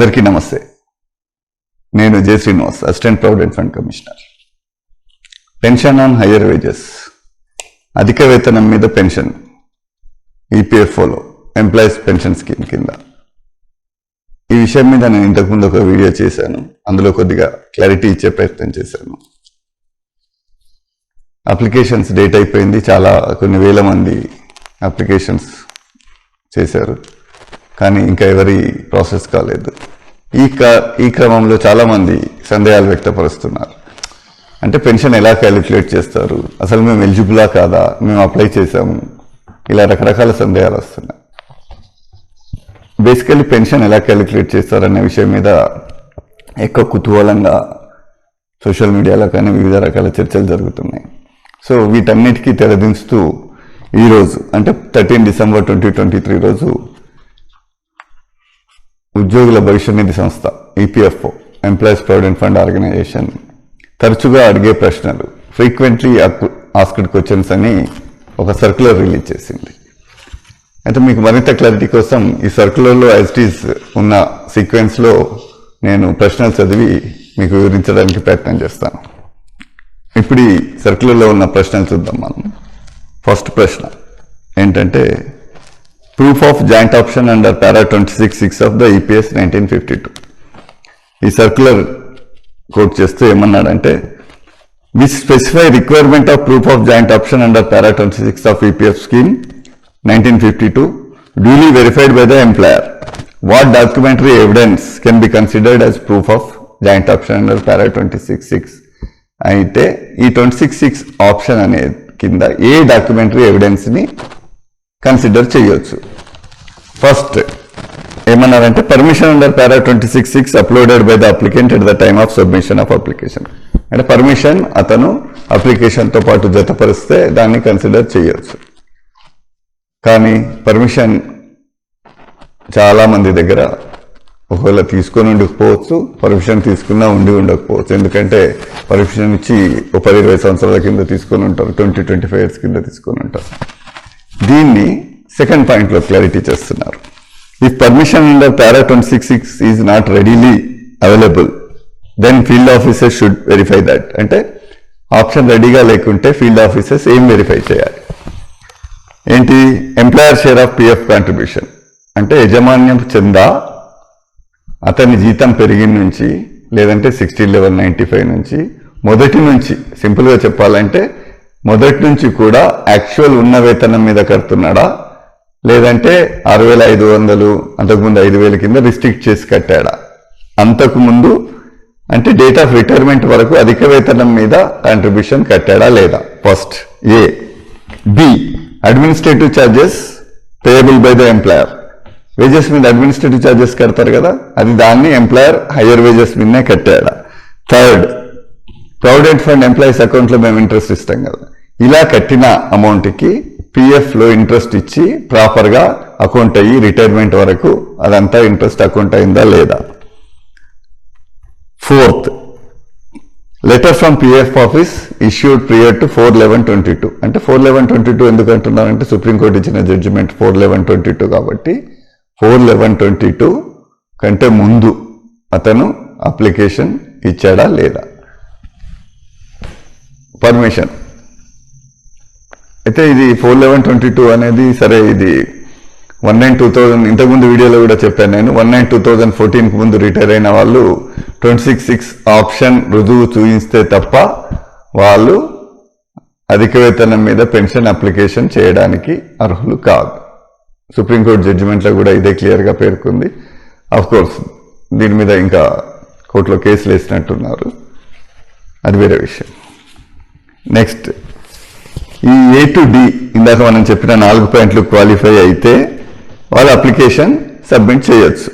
అందరికీ నమస్తే. నేను J Srinivas assistant provident fund commissioner. Pension on higher wages. అధిక వేతనం మీద పెన్షన్. ఈపీఎఫ్ఓలో ఎంప్లాయీస్ పెన్షన్ స్కీమ్ కింద. ఈ విషయం మీద నేను ఇంతకుముందు ఒక వీడియో చేశాను. అందులో కొద్దిగా క్లారిటీ ఇచ్చే ప్రయత్నం చేశాను. అప్లికేషన్స్ డేట్ అయిపోయింది. చాలా కొన్ని వేల మంది అప్లికేషన్స్ చేశారు. కానీ ఇంకా ఎవరి ప్రాసెస్ కాలేదు. ఈ క ఈ క్రమంలో చాలామంది సందేహాలు వ్యక్తపరుస్తున్నారు. అంటే పెన్షన్ ఎలా క్యాలిక్యులేట్ చేస్తారు? అసలు మేము ఎలిజిబులా కాదా? మేము అప్లై చేసాము ఇలా రకరకాల సందేహాలు వస్తున్నాయి. బేసికలీ పెన్షన్ ఎలా క్యాలిక్యులేట్ చేస్తారనే విషయం మీద ఎక్కువ కుతూహలంగా సోషల్ మీడియాలో కానీ వివిధ రకాల చర్చలు జరుగుతున్నాయి. సో వీటన్నిటికీ తెరదించుతూ ఈరోజు అంటే thirteen December twenty twenty three రోజు ఉద్యోగుల భవిష్య నిధి సంస్థ EPFO employees provident fund organisation తరచుగా అడిగే ప్రశ్నలు ఫ్రీక్వెంట్లీ ఆస్క్డ్ క్వశ్చన్స్ అని ఒక సర్క్యులర్ రిలీజ్ చేసింది. అయితే మీకు మరింత క్లారిటీ కోసం ఈ సర్క్యులర్లో యాజిటీస్ ఉన్న సీక్వెన్స్లో నేను ప్రశ్నలు చదివి మీకు వివరించడానికి ప్రయత్నం చేస్తాను. ఇప్పుడు ఈ సర్క్యులర్లో ఉన్న ప్రశ్నలు చూద్దాం మనం. ఫస్ట్ ప్రశ్న ఏంటంటే proof of joint option under para twenty six six of the EPS nineteen fifty two ఈ సర్క్యులర్ కోట్ చేస్తూ ఏమన్నాడంటే which specify requirement of proof of joint option under para twenty six of EPF scheme nineteen fifty two duly verified by the employer what documentary evidence can be considered as proof of joint option under para twenty six six అయితే ఈ twenty six six option అనే కింద ఏ documentary ఎవిడెన్స్ని consider చేయొచ్చు. First ఏమన్నారంటే permission under para twenty six six uploaded by the applicant at the time of submission of application అంటే permission అతను అప్లికేషన్తో పాటు జతపరిస్తే దాన్ని కన్సిడర్ చేయొచ్చు. కానీ పర్మిషన్ చాలా మంది దగ్గర ఒకవేళ తీసుకొని ఉండకపోవచ్చు పర్మిషన్ తీసుకున్నా ఉండి ఉండకపోవచ్చు. ఎందుకంటే పర్మిషన్ ఇచ్చి ఒక పది ఇరవై సంవత్సరాల కింద తీసుకొని ఉంటారు ట్వంటీ ట్వంటీ ఫైవ్ ఇయర్స్ కింద తీసుకొని ఉంటారు. దీన్ని సెకండ్ పాయింట్లో క్లారిటీ చేస్తున్నారు. If permission under para twenty six six is not readily available then field officers should verify that అంటే ఆప్షన్ రెడీగా లేకుంటే ఫీల్డ్ ఆఫీసర్స్ ఏం వెరిఫై చేయాలి? ఏంటి? Employer share of PF contribution అంటే యజమాన్యం చెందా? అతని జీతం పెరిగిన నుంచి లేదంటే సిక్స్టీ లెవెల్ నైంటీ ఫైవ్ నుంచి మొదటి నుంచి సింపుల్గా చెప్పాలంటే మొదటి నుంచి కూడా యాక్చువల్ ఉన్న వేతనం మీద కడుతున్నాడా? లేదంటే ఆరు వేల ఐదు వందలు అంతకుముందు ఐదు వేల కింద రిస్ట్రిక్ట్ చేసి కట్టాడా? అంతకుముందు అంటే డేట్ ఆఫ్ రిటైర్మెంట్ వరకు అధిక వేతనం మీద కాంట్రిబ్యూషన్ కట్టాడా లేదా? First A B administrative charges payable by the employer wages మీద అడ్మినిస్ట్రేటివ్ ఛార్జెస్ కడతారు కదా? అది దాన్ని ఎంప్లాయర్ హయ్యర్ వేజెస్ మీదనే కట్టాడా? థర్డ్ ప్రావిడెంట్ ఫండ్ ఎంప్లాయీస్ అకౌంట్లో మేము ఇంట్రెస్ట్ ఇస్తాం కదా. ఇలా కట్టిన అమౌంట్కి పిఎఫ్లో ఇంట్రెస్ట్ ఇచ్చి ప్రాపర్గా అకౌంట్ అయ్యి రిటైర్మెంట్ వరకు అదంతా ఇంట్రెస్ట్ అకౌంట్ అయిందా లేదా? Fourth letter from PF office issued prior to four eleven twenty two అంటే ఫోర్ లెవెన్ ట్వంటీ టూ ఎందుకు అంటున్నారంటే సుప్రీంకోర్టు ఇచ్చిన judgement four eleven twenty two కాబట్టి ఫోర్ లెవెన్ ట్వంటీ టూ కంటే ముందు అతను అప్లికేషన్ ఇచ్చాడా లేదా? పర్మిషన్ అయితే ఇది ఫోర్ లెవెన్ ట్వంటీ టూ అనేది సరే ఇది వన్ నైన్ టూ థౌజండ్ ఇంతకుముందు వీడియోలో కూడా చెప్పాను నేను వన్ నైన్ టూ థౌజండ్ ఫోర్టీన్కి ముందు రిటైర్ అయిన వాళ్ళు ట్వంటీ సిక్స్ సిక్స్ ఆప్షన్ రుజువు చూపిస్తే తప్ప వాళ్ళు అధిక వేతనం మీద పెన్షన్ అప్లికేషన్ చేయడానికి అర్హులు కాదు. సుప్రీంకోర్టు జడ్జిమెంట్లో కూడా ఇదే క్లియర్గా పేర్కొంది. కోర్స్ దీని మీద ఇంకా కోర్టులో కేసులు వేసినట్టున్నారు. అది వేరే విషయం. నెక్స్ట్ ఈ ఏ టు డి ఇందాక మనం చెప్పిన నాలుగు పాయింట్లు క్వాలిఫై అయితే వాళ్ళ అప్లికేషన్ సబ్మిట్ చేయొచ్చు.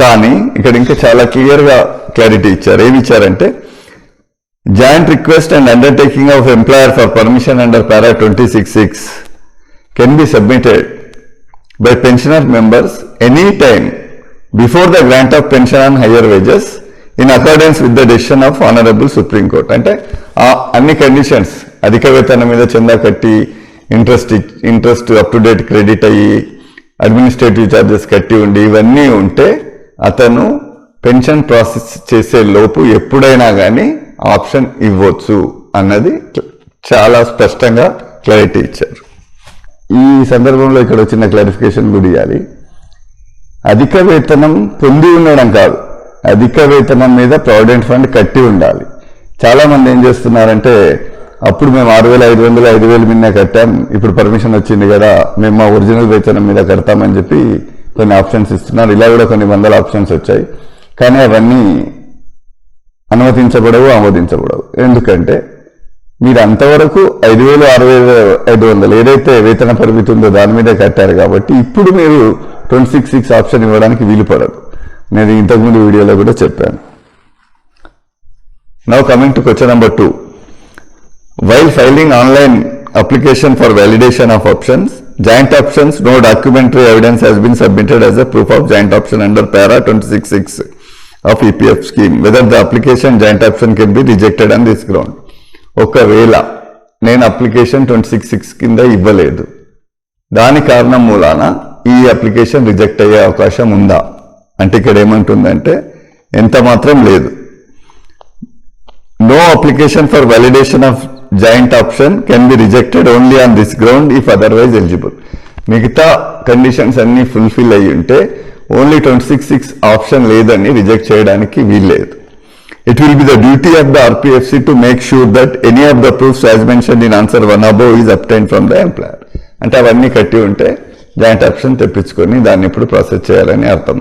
కానీ ఇక్కడ ఇంకా చాలా క్లియర్గా క్లారిటీ ఇచ్చారు. ఏమి ఇచ్చారంటే joint request and undertaking of employer for permission under para twenty six six can be submitted by pensioner members any time before the grant of pension and higher wages in accordance with the decision of honourable supreme court అంటే అన్ని conditions అధిక వేతనం మీద చందా కట్టి interest interest up to date credit అయ్యి administrative charges కట్టి ఉండి ఇవన్నీ ఉంటే అతను పెన్షన్ ప్రాసెస్ చేసే లోపు ఎప్పుడైనా కానీ ఆప్షన్ ఇవ్వచ్చు అన్నది చాలా స్పష్టంగా క్లారిటీ ఇచ్చారు. ఈ సందర్భంలో ఇక్కడ వచ్చిన క్లారిఫికేషన్ కూడా ఇవ్వాలి అధిక వేతనం పొంది ఉండడం కాదు. అధిక వేతనం మీద ప్రావిడెంట్ ఫండ్ కట్టి ఉండాలి. చాలామంది ఏం చేస్తున్నారంటే అప్పుడు మేము ఆరు వేల ఐదు వందలు ఐదు వేలు మీద కట్టాం. ఇప్పుడు పర్మిషన్ వచ్చింది కదా మేము మా ఒరిజినల్ వేతనం మీద కడతామని చెప్పి కొన్ని ఆప్షన్స్ ఇస్తున్నారు. ఇలా కూడా కొన్ని వందల ఆప్షన్స్ వచ్చాయి. కానీ అవన్నీ అనుమతించబడవు ఆమోదించబడవు. ఎందుకంటే మీరు అంతవరకు ఐదు వేలు ఆరు వేలు ఐదు వందలు ఏదైతే వేతన పరిమితి ఉందో దాని మీదే కట్టారు కాబట్టి ఇప్పుడు మీరు ట్వంటీ సిక్స్ సిక్స్ ఆప్షన్ ఇవ్వడానికి వీలు పడదు. నేను ఇంతకుముందు వీడియోలో కూడా చెప్పాను. Now coming to question number two while filing online application for validation of options joint options no documentary evidence has been submitted as a proof of joint option under para 266 of EPF scheme whether the application joint option can be rejected on this ground ఒకవేళ నేను application twenty six six కింద ఇవ్వలేదు దాని కారణం మూలాన ఈ application reject అయ్యే అవకాశం ఉందా అంటే ఇక్కడ ఏమంటుందంటే ఎంత మాత్రం లేదు no application for validation of joint option can be rejected only on this ground if otherwise eligible మిగతా కండిషన్స్ అన్ని ఫుల్ఫిల్ అయ్యి ఉంటే only twenty six six option లేదని రిజెక్ట్ చేయడానికి వీల్లేదు. It will be the duty of the RPFC to make sure that any of the proofs as mention in answer one above is obtain from the employer అంటే అవన్నీ కట్టి ఉంటే joint option తెప్పించుకొని దాన్ని ఇప్పుడు ప్రాసెస్ చేయాలని అర్థం.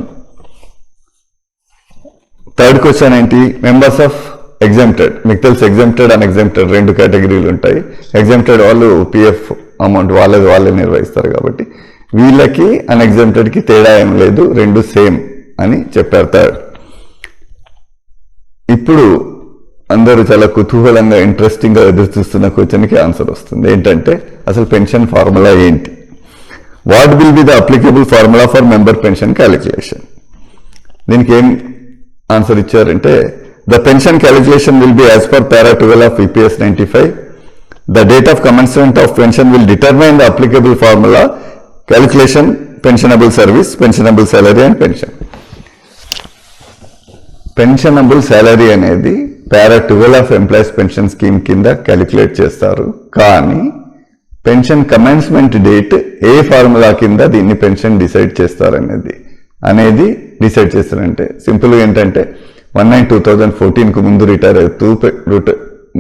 థర్డ్ క్వశ్చన్ ఏంటి? మెంబర్స్ ఆఫ్ ఎగ్జామ్టెడ్ మీకు తెలుసు ఎగ్జామ్టెడ్ అండ్ ఎగ్జామ్టెడ్ రెండు కేటగిరీలు ఉంటాయి. ఎగ్జామ్టెడ్ వాళ్ళు పిఎఫ్ అమౌంట్ వాళ్ళది వాళ్ళే నిర్వహిస్తారు కాబట్టి వీళ్ళకి అన్ఎగ్జామ్టెడ్కి తేడా ఏం లేదు రెండు సేమ్ అని చెప్పారు థర్డ్ ఇప్పుడు అందరూ చాలా కుతూహలంగా ఇంట్రెస్టింగ్గా ఎదురుచూస్తున్న ఎదురు చూస్తున్న క్వశ్చన్కి ఆన్సర్ వస్తుంది. ఏంటంటే అసలు పెన్షన్ ఫార్ములా ఏంటి? What will be the applicable formula for member pension calculation దీనికి ఏం ఆన్సర్ ఇచ్చారంటే the pension calculation will be as per para twelve of EPS ninety five the date of commencement of pension will determine applicable formula, formula calculation pensionable service pensionable salary and pension pensionable salary అనేది para twelve of employees pension scheme కింద calculate చేస్తారు. కానీ pension commencement date ఏ formula కింద దీన్ని pension decide చేస్తారనేది అనేది decide చేస్తారంటే సింపుల్గా ఏంటంటే వన్ నైన్ టూ థౌజండ్ ఫోర్టీన్కు ముందు రిటైర్ అవుతూ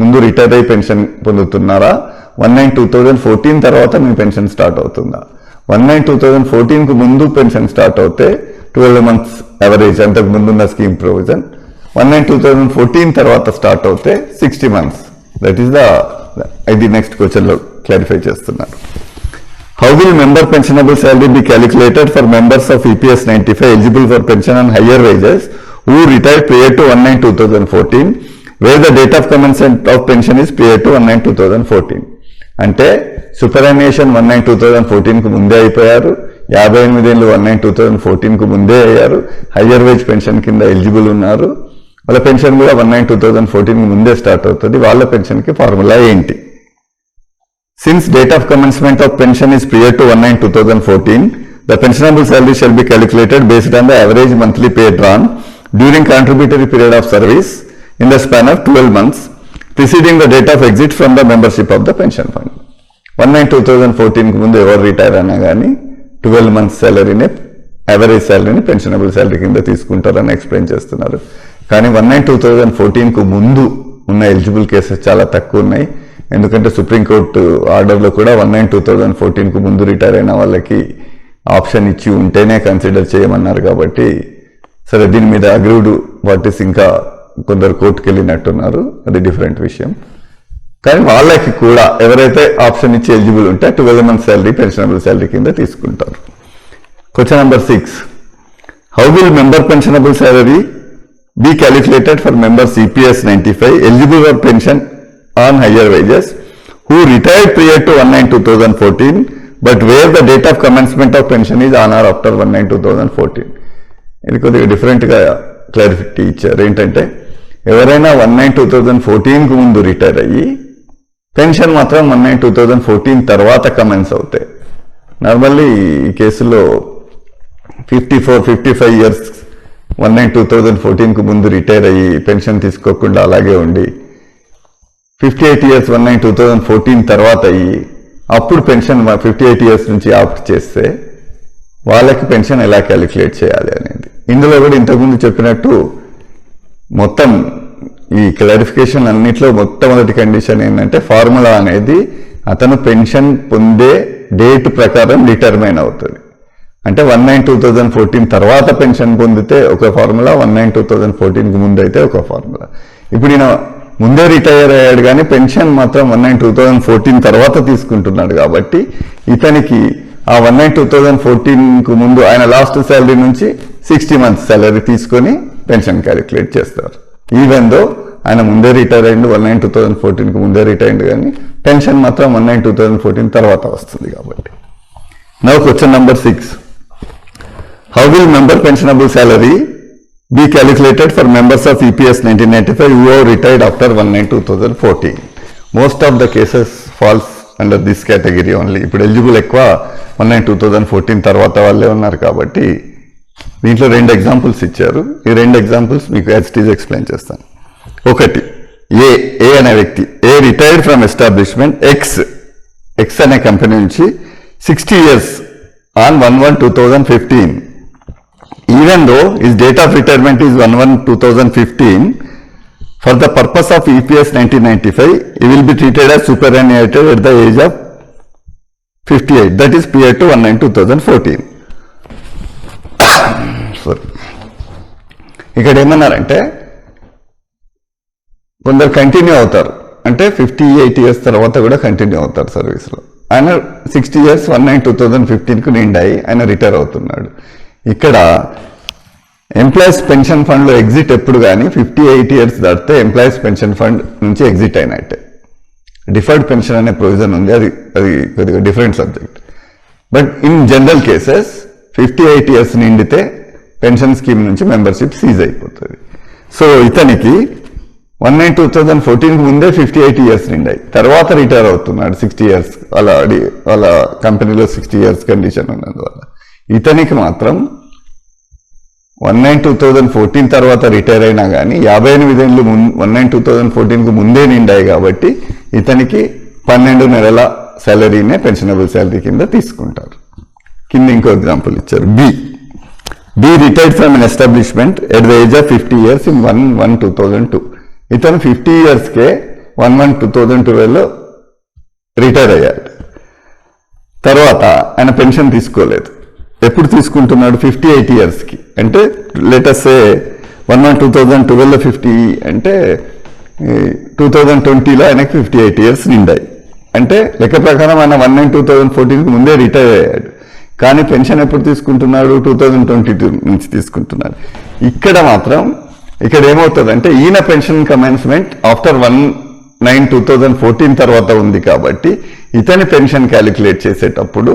ముందు రిటైర్ అయి pension పొందుతున్నారా? One nine two thousand fourteen తర్వాత మీ పెన్షన్ స్టార్ట్ అవుతుందా? వన్ నైన్ టూ థౌజండ్ ఫోర్టీన్కు ముందు పెన్షన్ స్టార్ట్ అవుతే ట్వెల్వ్ మంత్స్ అవరేజ్ అంతకు ముందున్న scheme provision. One nine two thousand fourteen తర్వాత స్టార్ట్ అవుతే sixty months. That is the ఇది నెక్స్ట్ క్వశ్చన్లో క్లారిఫై చేస్తున్నారు. How will member pensionable salary be calculated for members of EPS ninety five eligible for pension and higher wages who retired prior to 19 2014 where the date of commencement of pension is prior to 19 2014 అంటే superannuation one nine two thousand ఫోర్టీన్కు ముందే అయిపోయారు యాభై ఎనిమిది ఏళ్ళు one nine two thousand ఫోర్టీన్కు ముందే అయ్యారు higher wage pension కింద ఎలిజిబుల్ ఉన్నారు వాళ్ళ పెన్షన్ కూడా వన్ నైన్ టూ థౌజండ్ ఫోర్టీన్కి ముందే స్టార్ట్ అవుతుంది వాళ్ళ పెన్షన్కి ఫార్ములా ఏంటి since date of commencement of pension is prior to one nine two thousand fourteen the pensionable salary shall be calculated based on the average monthly pay drawn during contributory period of service in the span of 12 months preceding the date of exit from the membership of the pension fund. 1/9/2014 కు ముందు ఎవరు retire అయినా కానీ twelve months సాలరీని average సాలరీని pensionable salary కింద తీసుకుంటారని explain చేస్తున్నారు కానీ వన్ నైన్ టూ థౌజండ్ ఫోర్టీన్కు ముందు ఉన్న ఎలిజిబుల్ కేసెస్ చాలా తక్కువ ఉన్నాయి ఎందుకంటే సుప్రీంకోర్టు ఆర్డర్లో కూడా వన్ నైన్ టూ థౌజండ్ ఫోర్టీన్కు ముందు రిటైర్ అయిన వాళ్ళకి ఆప్షన్ ఇచ్చి ఉంటేనే కన్సిడర్ చేయమన్నారు కాబట్టి సరే దీని మీద అగ్రివ్డ్ పార్టీస్ ఇంకా కొందరు కోర్టుకు వెళ్ళినట్టున్నారు అది డిఫరెంట్ విషయం. కానీ వాళ్ళకి కూడా ఎవరైతే ఆప్షన్ ఇచ్చి ఎలిజిబుల్ ఉంటే twelve month salary pensionable salary కింద తీసుకుంటారు. Question number six how will member pensionable salary be calculated for member CPS ninety five eligible for pension on higher wages who retired prior to one nine two thousand fourteen but where the date of commencement of pension is on or after one nine two thousand fourteen ఇది కొద్దిగా డిఫరెంట్గా క్లారిఫిటీ ఇచ్చారు. ఏంటంటే ఎవరైనా one nine two thousand ఫోర్టీన్కు ముందు retire అయ్యి pension మాత్రం one nine two thousand fourteen తర్వాత కమెన్స్ అవుతాయి. నార్మల్లీ ఈ కేసులో fifty four fifty five years one nine two thousand ఫోర్టీన్కు ముందు రిటైర్ అయ్యి పెన్షన్ తీసుకోకుండా అలాగే ఉండి fifty eight years one nine two thousand fourteen తర్వాత అయ్యి అప్పుడు పెన్షన్ ఫిఫ్టీ ఎయిట్ ఇయర్స్ నుంచి ఆప్ట్ చేస్తే వాళ్ళకి పెన్షన్ ఎలా క్యాలిక్యులేట్ చేయాలి అనేది. ఇందులో కూడా ఇంతకుముందు చెప్పినట్టు మొత్తం ఈ క్లారిఫికేషన్ అన్నిట్లో మొట్టమొదటి కండిషన్ ఏంటంటే ఫార్ములా అనేది అతను పెన్షన్ పొందే డేట్ ప్రకారం డిటర్మైన్ అవుతుంది. అంటే one nine two thousand fourteen తర్వాత పెన్షన్ పొందితే ఒక formula one nine two thousand ఫోర్టీన్కి ముందు అయితే ఒక ఫార్ములా ఇప్పుడు ఈయన ముందే రిటైర్ అయ్యాడు కానీ పెన్షన్ మాత్రం one nine two thousand fourteen తర్వాత తీసుకుంటున్నాడు కాబట్టి ఇతనికి ఆ వన్ నైన్ టూ థౌజండ్ ఫోర్టీన్కు ముందు ఆయన లాస్ట్ శాలరీ నుంచి సిక్స్టీ మంత్స్ శాలరీ తీసుకొని పెన్షన్ క్యాలిక్యులేట్ చేస్తారు. ఈవెన్ దో ఆయన ముందే రిటైర్ అయ్యిండు వన్ నైన్ టూ థౌజండ్ ఫోర్టీన్కి ముందే రిటైర్ అయ్యిండు కానీ పెన్షన్ మాత్రం one nine two thousand fourteen తర్వాత వస్తుంది కాబట్టి. Now question number six How pensionable salary pensionable calculated for members of members nineteen E five 1995 who have retired after 1-9-2014? Most of the cases falls under this category only ఇప్పుడు eligible ఎక్కువ one nine two thousand fourteen తర్వాత వాళ్ళే ఉన్నారు కాబట్టి దీంట్లో రెండు examples ఇచ్చారు. ఈ రెండు ఎగ్జాంపుల్స్ మీకు హెచ్టీజ్ ఎక్స్ప్లెయిన్ చేస్తాను. ఒకటి ఏ ఏ అనే వ్యక్తి A retired from establishment X X అనే కంపెనీ నుంచి sixty years on one one two thousand fifteen even though is date of retirement is one one two thousand fifteen for the purpose of E EPS 1995, he will be treated as superannuated at the age of 58. That is prior to 1-9-2014. Sorry. ఇక్కడ ఏమన్నారంటే కొందరు continue అవుతారు అంటే fifty eight years తర్వాత కూడా continue అవుతారు సర్వీస్లో ఆయన sixty years one nine two thousand ఫిఫ్టీన్కు నిండాయి ఆయన రిటైర్ అవుతున్నాడు ఇక్కడ ఎంప్లాయీస్ పెన్షన్ ఫండ్లో ఎగ్జిట్ ఎప్పుడు కానీ ఫిఫ్టీ ఎయిట్ ఇయర్స్ దాటితే ఎంప్లాయీస్ పెన్షన్ ఫండ్ నుంచి ఎగ్జిట్ అయినట్టే. డిఫర్డ్ పెన్షన్ అనే ప్రొవిజన్ ఉంది. అది అది కొద్దిగా different subject but in general cases fifty eight years నిండితే pension scheme నుంచి మెంబర్షిప్ సీజ్ అయిపోతుంది. సో ఇతనికి వన్ నైన్ టూ థౌజండ్ ఫోర్టీన్కి ముందే ఫిఫ్టీ ఎయిట్ ఇయర్స్ నిండాయి. తర్వాత రిటైర్ అవుతున్నాడు సిక్స్టీ ఇయర్స్ వాళ్ళ వాళ్ళ కంపెనీలో సిక్స్టీ ఇయర్స్ కండిషన్ ఉన్నందువల్ల. ఇతనికి మాత్రం one nine two thousand fourteen తర్వాత రిటైర్ అయినా కానీ యాభై ఎనిమిది ఏళ్ళు వన్ నైన్ టూ థౌజండ్ ఫోర్టీన్కు ముందే నిండాయి కాబట్టి ఇతనికి పన్నెండు నెలల శాలరీనే పెన్షనబుల్ శాలరీ కింద తీసుకుంటారు. కింద ఇంకో ఎగ్జాంపుల్ ఇచ్చారు. B. B retired from an establishment at the age of fifty years in one one two thousand two. ఇతను ఫిఫ్టీ ఇయర్స్కే వన్ వన్ టూ థౌజండ్ ట్వెల్వ్లో రిటైర్ అయ్యాడు. తర్వాత ఆయన పెన్షన్ తీసుకోలేదు. ఎప్పుడు తీసుకుంటున్నాడు ఫిఫ్టీ ఎయిట్ ఇయర్స్కి అంటే latest one one two thousand ట్వెల్వ్లో fifty అంటే టూ థౌజండ్ ట్వంటీలో ఆయనకి ఫిఫ్టీ ఎయిట్ ఇయర్స్ నిండాయి. అంటే లెక్క ప్రకారం ఆయన వన్ నైన్ టూ థౌజండ్ ఫోర్టీన్కి ముందే రిటైర్ అయ్యాడు. కానీ పెన్షన్ ఎప్పుడు తీసుకుంటున్నాడు? టూ థౌజండ్ ట్వంటీ టూ నుంచి తీసుకుంటున్నాడు. ఇక్కడ మాత్రం ఇక్కడ ఏమవుతుంది అంటే ఈయన pension commencement after one nine two thousand fourteen తర్వాత ఉంది కాబట్టి ఇతని పెన్షన్ క్యాలిక్యులేట్ చేసేటప్పుడు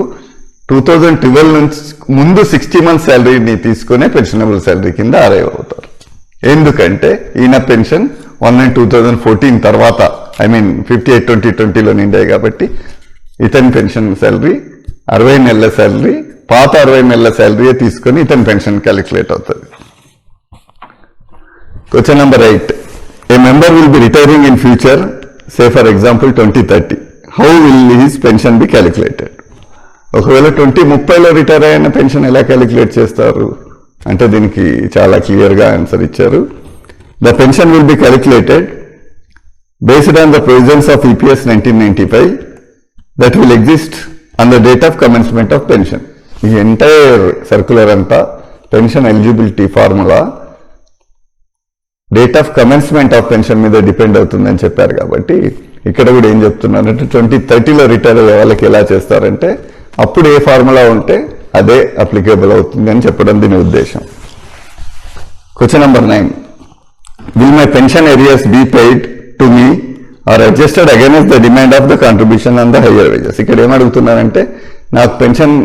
టూ థౌజండ్ ట్వెల్వ్ నుంచి ముందు సిక్స్టీ మంత్స్ శాలరీని తీసుకునే పెన్షనబుల్ శాలరీ కింద అరైవ్ అవుతారు. ఎందుకంటే ఈయన pension one nine two thousand fourteen తర్వాత I mean fifty eight twenty ట్వంటీలో నిండాయి కాబట్టి ఇతని పెన్షన్ శాలరీ అరవై నెలల శాలరీ పాత అరవై నెలల శాలరీయే తీసుకొని ఇతని పెన్షన్ క్యాలిక్యులేట్ అవుతుంది. Question number eight a member will be retiring in future say for example twenty thirty how will his pension be calculated ఒకవేళ ట్వంటీ ముప్పైలో రిటైర్ అయిన పెన్షన్ ఎలా క్యాలిక్యులేట్ చేస్తారు? అంటే దీనికి చాలా క్లియర్గా ఆన్సర్ ఇచ్చారు. The pension will be calculated based on the provisions of EPS nineteen ninety five that will exist on the date of commencement of pension. ఈ ఎంటైర్ సర్క్యులర్ అంతా pension eligibility formula date of commencement of pension మీద depend అవుతుందని చెప్పారు కాబట్టి ఇక్కడ కూడా ఏం చెప్తున్నారంటే ట్వంటీ థర్టీలో రిటైర్ అయ్యే వాళ్ళకి ఎలా చేస్తారంటే అప్పుడు ఏ ఫార్ములా ఉంటే అదే అప్లికేబుల్ అవుతుంది అని చెప్పడం దీని ఉద్దేశం. Question number nine will my pension arrears be paid to me or adjusted against the demand of the contribution on the higher wages ఇక్కడ ఏమడుగుతున్నారంటే నాకు పెన్షన్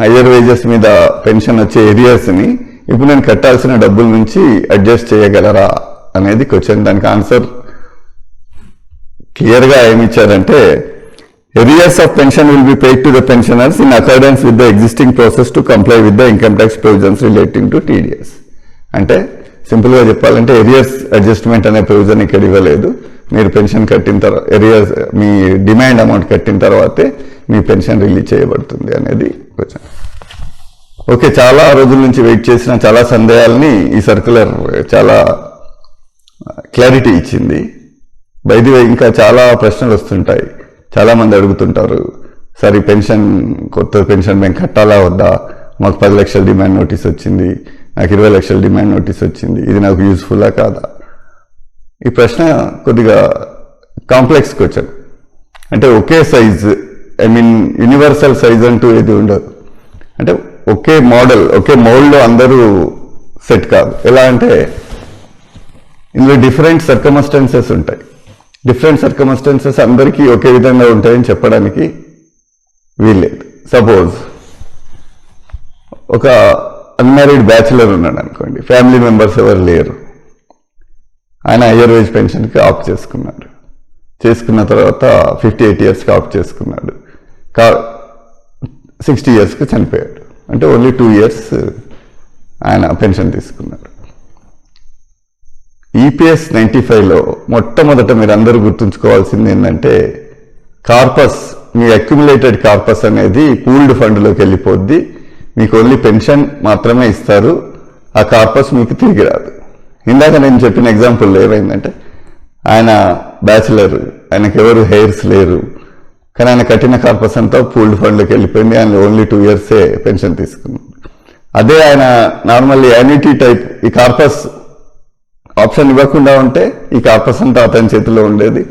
హయ్యర్ వేజెస్ మీద పెన్షన్ వచ్చే ఏరియాస్ని ఇప్పుడు నేను కట్టాల్సిన డబ్బుల నుంచి అడ్జస్ట్ చేయగలరా అనేది క్వశ్చన్ దానికి ఆన్సర్ క్లియర్గా ఏమి ఇచ్చారంటే Arrears of pension will be paid to the pensioners in accordance with the existing process to comply with the income tax provisions relating to TDS. అంటే సింపుల్గా చెప్పాలంటే ఎరియర్స్ అడ్జస్ట్మెంట్ అనే ప్రొవిజన్ ఇక్కడ ఇవ్వలేదు. మీరు పెన్షన్ కట్టిన తర్వాత ఎరియర్స్ మీ డిమాండ్ అమౌంట్ కట్టిన తర్వాతే మీ పెన్షన్ రిలీజ్ చేయబడుతుంది అనేది క్వశ్చన్ ఓకే చాలా రోజుల నుంచి వెయిట్ చేసిన చాలా సందేహాలని ఈ సర్క్యులర్ చాలా uh, క్లారిటీ ఇచ్చింది. బైది ఇంకా చాలా ప్రశ్నలు వస్తుంటాయి. చాలా మంది అడుగుతుంటారు సార్ ఈ పెన్షన్ కొత్త పెన్షన్ మేము కట్టాలా వద్దా? మాకు పది లక్షల డిమాండ్ నోటీస్ వచ్చింది నాకు ఇరవై లక్షల డిమాండ్ నోటీస్ వచ్చింది ఇది నాకు యూజ్ఫుల్లా కాదా? ఈ ప్రశ్న కొద్దిగా కాంప్లెక్స్ క్వశ్చన్. అంటే ఒకే size I mean universal size అంటూ ఏది ఉండదు. అంటే ఒకే మోడల్ ఒకే మోల్డ్లో అందరూ సెట్ కాదు. ఎలా అంటే ఇందులో డిఫరెంట్ సర్కమస్టెన్సెస్ ఉంటాయి. డిఫరెంట్ సర్కమస్టెన్సెస్ అందరికీ ఒకే విధంగా ఉంటాయని చెప్పడానికి వీల్లేదు. సపోజ్ ఒక అన్మ్యారీడ్ బ్యాచులర్ ఉన్నాడు అనుకోండి. ఫ్యామిలీ మెంబర్స్ ఎవరు లేరు. ఆయన హయ్యర్ వేజ్ పెన్షన్కి ఆప్ట్ చేసుకున్నాడు. చేసుకున్న తర్వాత ఫిఫ్టీ ఎయిట్ ఇయర్స్కి ఆప్ట్ చేసుకున్నాడు. కా సిక్స్టీ ఇయర్స్కి చనిపోయాడు. అంటే ఓన్లీ టూ ఇయర్స్ ఆయన పెన్షన్ తీసుకున్నాడు. ఈపీఎస్ నైంటీ ఫైవ్లో మొట్టమొదట మీరు అందరూ గుర్తుంచుకోవాల్సింది ఏంటంటే కార్పస్ మీ అక్యుములేటెడ్ కార్పస్ అనేది పూల్డ్ ఫండ్లోకి వెళ్ళిపోద్ది. మీకు ఓన్లీ పెన్షన్ మాత్రమే ఇస్తారు. ఆ కార్పస్ మీకు తిరిగి రాదు. ఇందాక నేను చెప్పిన ఎగ్జాంపుల్ ఏమైందంటే ఆయన బ్యాచిలర్ ఆయనకి ఎవరు హెయిర్స్ లేరు. కానీ ఆయన కట్టిన కార్పస్ అంతా పూల్డ్ ఫండ్లోకి వెళ్ళిపోయింది. ఆయన ఓన్లీ టూ ఇయర్సే పెన్షన్ తీసుకున్నాడు. అదే ఆయన నార్మల్లీ యాన్యుటీ టైప్ ఈ కార్పస్ ఆప్షన్ ఇవ్వకుండా ఉంటే ఈ కార్పస్ అంతా అతని చేతిలో ఉండేది.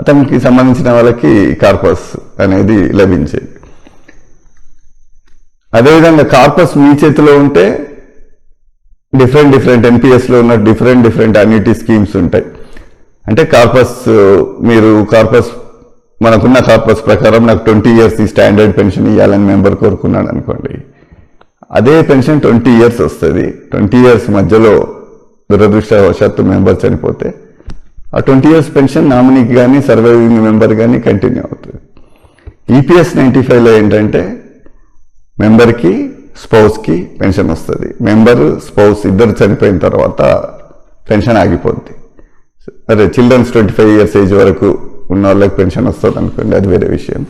అతనికి సంబంధించిన వాళ్ళకి కార్పస్ అనేది లభించేది. అదేవిధంగా కార్పస్ మీ చేతిలో ఉంటే డిఫరెంట్ డిఫరెంట్ ఎన్పిఎస్లో ఉన్న డిఫరెంట్ డిఫరెంట్ అన్యూటీ స్కీమ్స్ ఉంటాయి. అంటే కార్పస్ మీరు కార్పస్ మనకున్న కార్పస్ ప్రకారం నాకు ట్వంటీ ఇయర్స్ ఈ స్టాండర్డ్ పెన్షన్ ఇవ్వాలని మెంబర్ కోరుకున్నాడు అనుకోండి. అదే పెన్షన్ ట్వంటీ ఇయర్స్ వస్తుంది. ట్వంటీ ఇయర్స్ మధ్యలో దురదృష్టవశాత్తు మెంబర్ చనిపోతే ఆ ట్వంటీ ఇయర్స్ పెన్షన్ నామినీకి కానీ సర్వైవింగ్ మెంబర్ కానీ కంటిన్యూ అవుతుంది. ఈపీఎస్ నైంటీ ఫైవ్లో ఏంటంటే మెంబర్కి స్పౌస్కి పెన్షన్ వస్తుంది. మెంబర్ స్పౌస్ ఇద్దరు చనిపోయిన తర్వాత పెన్షన్ ఆగిపోద్ది. అదే childrens twenty five years age వరకు ఉన్న వాళ్ళకి పెన్షన్ వస్తుంది అనుకోండి అది వేరే విషయం.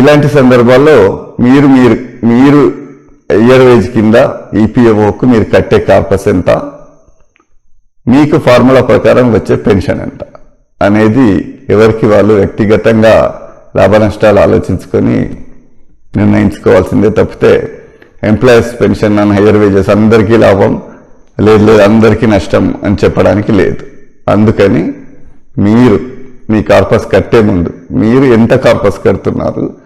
ఇలాంటి సందర్భాల్లో మీరు మీరు మీరు ఇయర్ వేజ్ కింద ఈపీఎఫ్ఓకు మీరు కట్టే కార్పస్ ఎంత? మీకు ఫార్ములా ప్రకారం వచ్చే పెన్షన్ ఎంత? అనేది ఎవరికి వాళ్ళు వ్యక్తిగతంగా లాభ నష్టాలు ఆలోచించుకొని నిర్ణయించుకోవాల్సిందే తప్పితే employees pension and higher wages అందరికీ లాభం లేదు లేదు అందరికీ నష్టం అని చెప్పడానికి లేదు. అందుకని మీరు మీ కార్పస్ కట్టే ముందు మీరు ఎంత కార్పస్ కడుతున్నారు?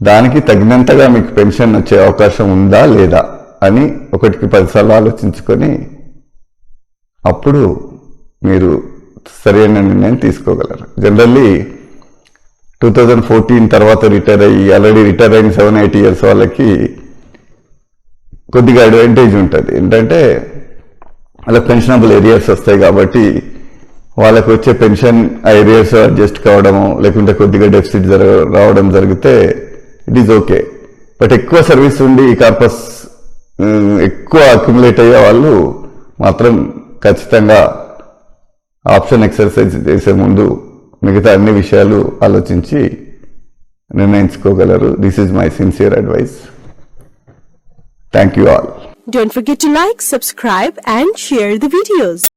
దానికి తగినంతగా మీకు పెన్షన్ వచ్చే అవకాశం ఉందా లేదా అని ఒకటికి పదిసార్లు ఆలోచించుకొని అప్పుడు మీరు సరైన నిర్ణయం తీసుకోగలరు. జనరల్లీ టూ థౌజండ్ ఫోర్టీన్ తర్వాత రిటైర్ అయ్యి ఆల్రెడీ రిటైర్ అయిన సెవెన్ ఎయిట్ ఇయర్స్ వాళ్ళకి కొద్దిగా అడ్వాంటేజ్ ఉంటుంది. ఏంటంటే వాళ్ళకి పెన్షనబుల్ ఏరియాస్ వస్తాయి కాబట్టి వాళ్ళకు వచ్చే పెన్షన్ ఆ ఏరియాస్ అడ్జస్ట్ కావడము లేకుంటే కొద్దిగా డెఫిసిట్ జరగ రావడం జరిగితే ఇట్ ఈజ్ ఓకే బట్ ఎక్కువ సర్వీస్ ఉండి ఈ కార్పస్ ఎక్కువ అక్యుములేట్ అయ్యే వాళ్ళు మాత్రం ఖచ్చితంగా ఆప్షన్ ఎక్సర్సైజ్ చేసే ముందు మిగతా అన్ని విషయాలు ఆలోచించి నిర్ణయించుకోగలరు. This is my sincere advice thank you all Don't forget to like, subscribe and share the videos.